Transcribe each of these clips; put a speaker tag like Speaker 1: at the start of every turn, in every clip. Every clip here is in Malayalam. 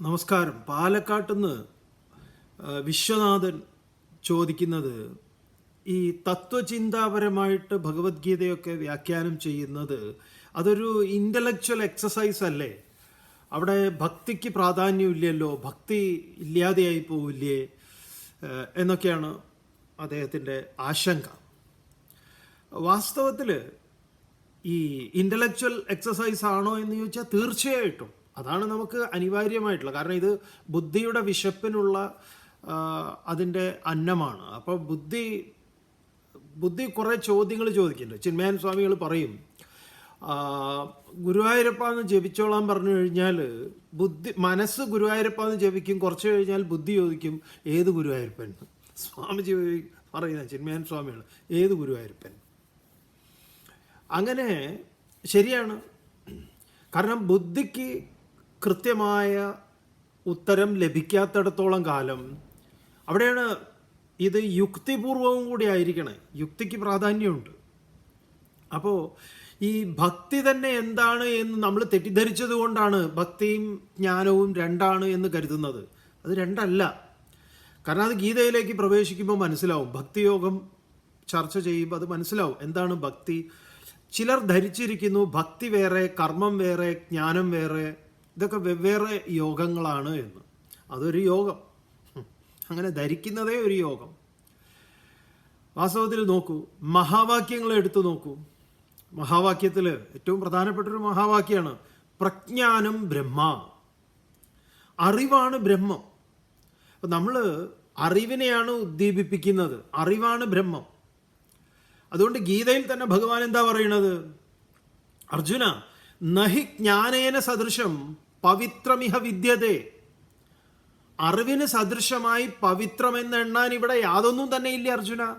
Speaker 1: നമസ്കാരം. പാലക്കാട്ടുനിന്ന് വിശ്വനാഥൻ ചോദിക്കുന്നത് ഈ തത്വചിന്താപരമായിട്ട് ഭഗവത്ഗീതയൊക്കെ വ്യാഖ്യാനം ചെയ്യുന്നത് അതൊരു ഇന്റലക്ച്വൽ എക്സസൈസ് അല്ലേ? അവിടെ ഭക്തിക്ക് പ്രാധാന്യമില്ലല്ലോ ഭക്തി ഇല്ലാതെയായി പോവില്ലേ എന്നൊക്കെയാണ് അദ്ദേഹത്തിന്റെ ആശങ്ക. വാസ്തവത്തിൽ ഈ ഇന്റലക്ച്വൽ എക്സസൈസ് ആണോ എന്ന് ചോദിച്ചാൽ തീർച്ചയായിട്ടും. അതാണ് നമുക്ക് അനിവാര്യമായിട്ടുള്ള. കാരണം ഇത് ബുദ്ധിയുടെ വിശപ്പിനുള്ള അതിന്റെ അന്നമാണ്. അപ്പോൾ ബുദ്ധി ബുദ്ധി കുറേ ചോദ്യങ്ങൾ ചോദിക്കുന്നുണ്ട്. ചിന്മയൻ സ്വാമികൾ പറയും ഗുരുവായൂരപ്പ എന്ന് ജപിച്ചോളാൻ പറഞ്ഞു കഴിഞ്ഞാൽ ബുദ്ധി മനസ്സ് ഗുരുവായൂരപ്പ എന്ന് ജപിക്കും കുറച്ച് കഴിഞ്ഞാൽ ബുദ്ധി ചോദിക്കും ഏത് ഗുരുവായൂരപ്പൻ? സ്വാമിജി പറയുന്ന ചിന്മയൻ സ്വാമികൾ ഏത് ഗുരുവായൂരപ്പൻ? അങ്ങനെ ശരിയാണ്. കാരണം ബുദ്ധിക്ക് കൃത്യമായ ഉത്തരം ലഭിക്കാത്തിടത്തോളം കാലം അവിടെയാണ് ഇത് യുക്തിപൂർവവും കൂടി ആയിരിക്കണേ. യുക്തിക്ക് പ്രാധാന്യമുണ്ട്. അപ്പോൾ ഈ ഭക്തി തന്നെ എന്താണ് എന്ന് നമ്മൾ തെറ്റിദ്ധരിച്ചത് കൊണ്ടാണ് ഭക്തിയും ജ്ഞാനവും രണ്ടാണ് എന്ന് കരുതുന്നത്. അത് രണ്ടല്ല. കാരണം അത് ഗീതയിലേക്ക് പ്രവേശിക്കുമ്പോൾ മനസ്സിലാവും. ഭക്തിയോഗം ചർച്ച ചെയ്യുമ്പോൾ അത് മനസ്സിലാവും. എന്താണ് ഭക്തി? ചിലർ ധരിച്ചിരിക്കുന്നു ഭക്തി വേറെ കർമ്മം വേറെ ജ്ഞാനം വേറെ ഇതൊക്കെ വെവ്വേറെ യോഗങ്ങളാണ് എന്ന്. അതൊരു യോഗം. അങ്ങനെ ധരിക്കുന്നതേ ഒരു യോഗം. വാസ്തവത്തിൽ നോക്കൂ മഹാവാക്യങ്ങൾ എടുത്തു നോക്കൂ. മഹാവാക്യത്തിൽ ഏറ്റവും പ്രധാനപ്പെട്ട ഒരു മഹാവാക്യമാണ് പ്രജ്ഞാനം ബ്രഹ്മ. അറിവാണ് ബ്രഹ്മം. അപ്പം നമ്മൾ അറിവിനെയാണ് ഉദ്ദീപിപ്പിക്കുന്നത്. അറിവാണ് ബ്രഹ്മം. അതുകൊണ്ട് ഗീതയിൽ തന്നെ ഭഗവാൻ എന്താ പറയുന്നത്? അർജുന നഹി ജ്ഞാനേന സദൃശം പവിത്രമിഹ വിദ്യതേ. അറിവിന് സദൃശമായി പവിത്രമെന്ന് എണ്ണാൻ ഇവിടെ യാതൊന്നും തന്നെ ഇല്ല അർജുന.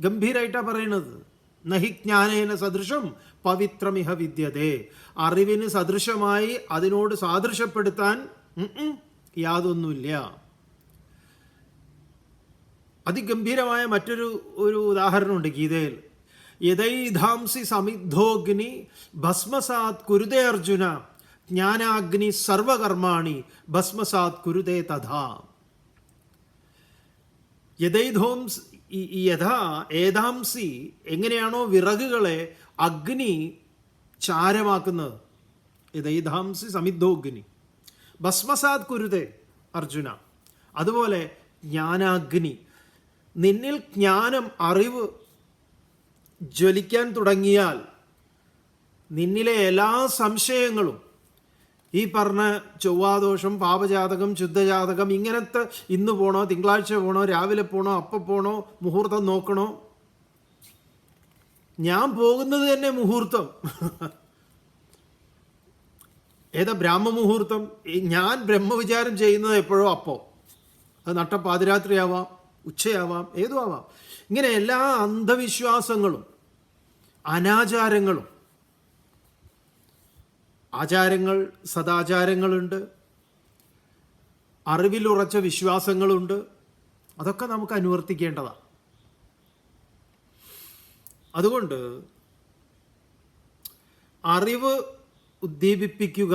Speaker 1: ഗംഭീരായിട്ടാ പറയണത്. നഹി ജ്ഞാനേന സദൃശം പവിത്രമിഹ വിദ്യതേ. അറിവിന് സദൃശമായി അതിനോട് സാദൃശ്യപ്പെടുത്താൻ യാതൊന്നുമില്ല. അതിഗംഭീരമായ മറ്റൊരു ഒരു ഉദാഹരണമുണ്ട് ഗീതയിൽ. യഥൈധാംസി സമിദ്ധോഗ്നി ഭസ്മസാത് കുരുതേ അർജുന. ജ്ഞാനാഗ്നി സർവകർമാണി ഭസ്മസാത് കുരുതേ തഥാ. യഥൈധോംസ് യഥാ ഏതാംസി എങ്ങനെയാണോ വിറകുകളെ അഗ്നി ചാരമാക്കുന്നത്? യഥൈധാംസി സമിദ്ധോഗ്നി. ഭസ്മസാത് കുരുതേ അർജുന. അതുപോലെ ജ്ഞാനാഗ്നി. നിന്നിൽ ജ്ഞാനം അറിവ് ജ്വലിക്കാൻ തുടങ്ങിയാൽ നിന്നിലെ എല്ലാ സംശയങ്ങളും ഈ പറഞ്ഞ ചൊവ്വാദോഷം പാപജാതകം ശുദ്ധജാതകം ഇങ്ങനത്തെ ഇന്ന് പോണോ തിങ്കളാഴ്ച പോണോ രാവിലെ പോണോ അപ്പം പോണോ മുഹൂർത്തം നോക്കണോ? ഞാൻ പോകുന്നത് തന്നെ മുഹൂർത്തം. ഏതാ ബ്രാഹ്മ മുഹൂർത്തം? ഞാൻ ബ്രഹ്മവിചാരം ചെയ്യുന്നത് എപ്പോഴോ അപ്പോൾ അത് നട്ട പാതിരാത്രിയാവാം ഉച്ചയാവാം ഏതും ആവാം. ഇങ്ങനെ എല്ലാ അന്ധവിശ്വാസങ്ങളും അനാചാരങ്ങളും ആചാരങ്ങൾ സദാചാരങ്ങളുണ്ട്. അറിവിലുറച്ച വിശ്വാസങ്ങളുണ്ട്. അതൊക്കെ നമുക്ക് അനുവർത്തിക്കേണ്ടതാണ് അതുകൊണ്ട് അറിവ് ഉദ്ദീപിപ്പിക്കുക